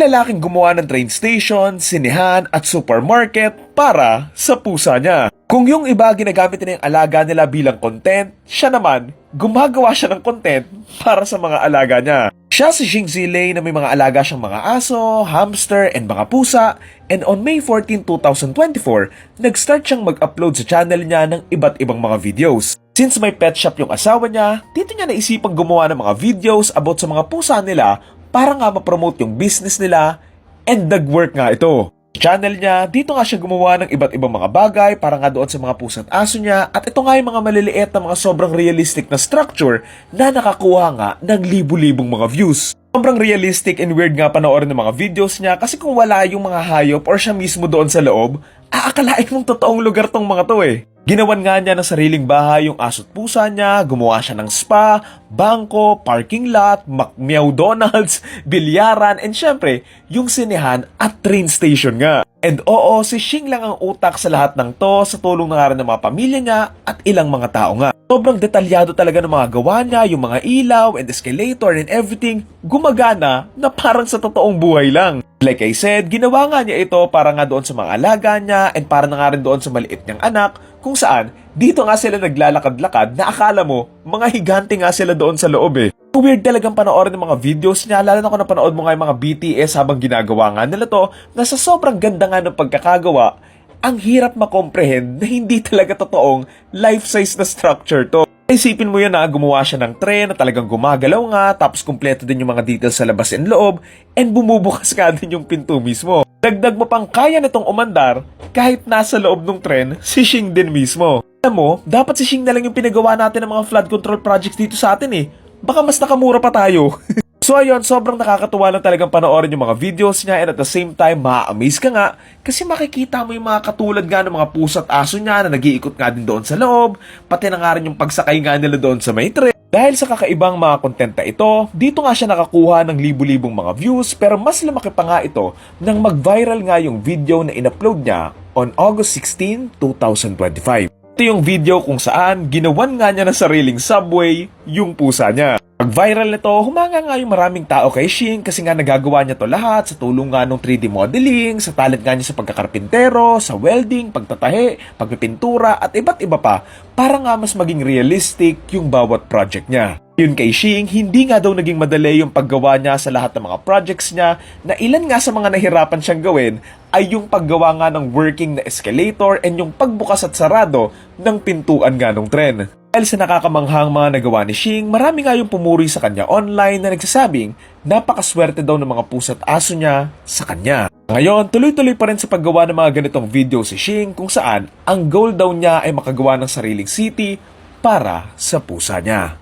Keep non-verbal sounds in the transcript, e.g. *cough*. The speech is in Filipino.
lalaking gumawa ng train station, sinehan at supermarket para sa pusa niya. Kung yung iba ginagamit nila yung alaga nila bilang content, siya naman, gumagawa siya ng content para sa mga alaga niya. Siya si Xing Zilei na may mga alaga siyang mga aso, hamster, and mga pusa. And on May 14, 2024, nag-start siyang mag-upload sa channel niya ng iba't ibang mga videos. Since may pet shop yung asawa niya, dito niya naisipang gumawa ng mga videos about sa mga pusa nila para nga ma-promote yung business nila and nag-work nga ito. Channel niya, dito nga siya gumawa ng iba't ibang mga bagay para nga doon sa mga pusa at aso niya at ito nga yung mga maliliit na mga sobrang realistic na structure na nakakuha nga ng libu-libong mga views. Sobrang realistic and weird nga panoorin ng mga videos niya kasi kung wala yung mga hayop or siya mismo doon sa loob, aakalain mong totoong lugar tong mga to eh. Ginawan nga niya ng sariling bahay yung aso't pusa niya, gumawa siya ng spa, bangko, parking lot, Macmeow Donald's, *laughs* bilyaran, and syempre, yung sinehan at train station nga. And oo, si Shing lang ang utak sa lahat ng to sa tulong na nga rin ng mga pamilya niya at ilang mga tao nga. Sobrang detalyado talaga ng mga gawa niya, yung mga ilaw and escalator and everything, gumagana na parang sa totoong buhay lang. Like I said, ginawa nga niya ito para nga doon sa mga alaga niya and para na nga rin doon sa maliit niyang anak kung saan dito nga sila naglalakad-lakad na akala mo mga higante nga sila doon sa loob eh. Weird talagang panoorin ng mga videos niya lalo na kung napanood mo nga yung mga BTS habang ginagawa nga nila to na sa sobrang ganda nga ng pagkakagawa ang hirap makomprehend na hindi talaga totoong life-size na structure to. Isipin mo yan na gumawa siya ng tren na talagang gumagalaw nga tapos kumpleto din yung mga details sa labas and loob and bumubukas nga *laughs* din yung pinto mismo. Dagdag mo pang kaya nitong umandar kahit nasa loob ng tren si Shing din mismo. Alam mo, dapat si Shing na lang yung pinagawa natin ng mga flood control projects dito sa atin eh. Baka mas nakamura pa tayo. *laughs* So ayun, sobrang nakakatuwa lang talagang panoorin yung mga videos niya and at the same time, ma-amaze ka nga kasi makikita mo yung mga katulad nga ng mga pusa at aso niya na nag-iikot nga din doon sa loob, pati na nga rin yung pagsakay nga nila doon sa may train. Dahil sa kakaibang mga content na ito, dito nga siya nakakuha ng libu-libong mga views pero mas lumaki pa nga ito nang mag-viral nga yung video na in-upload niya on August 16, 2025. Ito yung video kung saan ginawan nga niya ng sariling subway yung pusa niya. Pag viral nito, humanga nga yung maraming tao kay Shing kasi nga nagagawa niya to lahat sa tulong nga ng 3D modeling, sa talent nga niya sa pagkakarpintero, sa welding, pagtatahe, pagpipintura at iba't iba pa para nga mas maging realistic yung bawat project niya. Yun kay Shing, hindi nga daw naging madali yung paggawa niya sa lahat ng mga projects niya na ilan nga sa mga nahirapan siyang gawin ay yung paggawa nga ng working na escalator and yung pagbukas at sarado ng pintuan nga ng tren. Dahil sa nakakamanghang mga nagawa ni Shing, marami nga yung pumuri sa kanya online na nagsasabing napakaswerte daw ng mga pusa at aso niya sa kanya. Ngayon, tuloy-tuloy pa rin sa paggawa ng mga ganitong video si Shing kung saan ang goal daw niya ay makagawa ng sariling city para sa pusa niya.